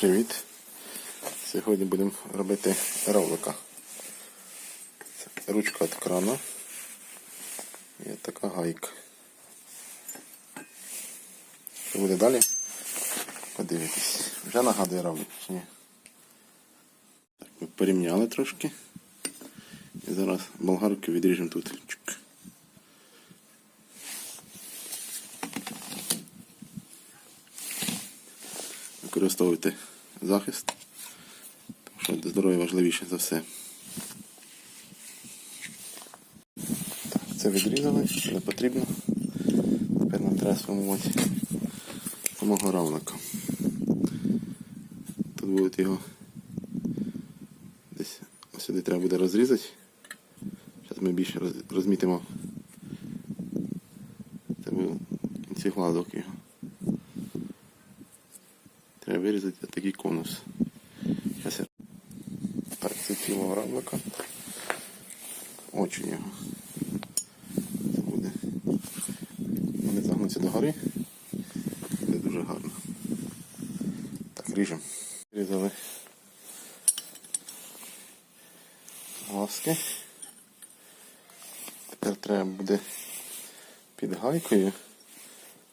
Привіт! Сьогодні будемо робити равлика. Це ручка від крана і така гайка. Що буде далі? Подивитись. Вже нагадує равлик чи ні? Так, ми порівняли трошки. І зараз болгарку відріжемо тут. Використовуйте захист, тому що здоров'я важливіше за все. Так, це відрізали, не потрібно. Тепер нам треба сформувати самого равника. Тут буде його десь сюди треба буде розрізати. Зараз ми більше розмітимо. Це був кінці гладок його. Треба вирізати такий конус. Зараз я... Так, це тіло равлика. Очі його. Це буде. Вони загнуться до гори. Буде дуже гарно. Так, ріжемо. Різали глазки. Тепер треба буде під гайкою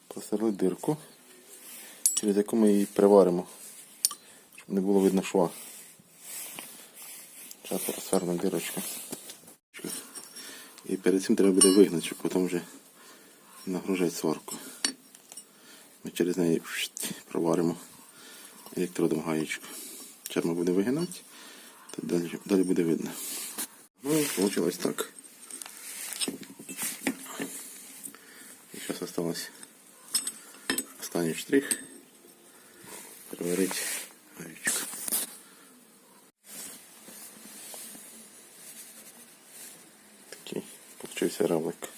просверлити дирку через яку ми її приваримо, щоб не було видно шва. Зараз розвернемо дірочку. І перед цим треба буде вигнати, щоб потім вже нагружати сварку. Ми через неї проваримо електродом гаєчку. Зараз ми будемо вигинати, далі, далі буде видно. Ну і вийшло так. І зараз осталось останній штрих. Переварити гаєчку. Такий получився равлик.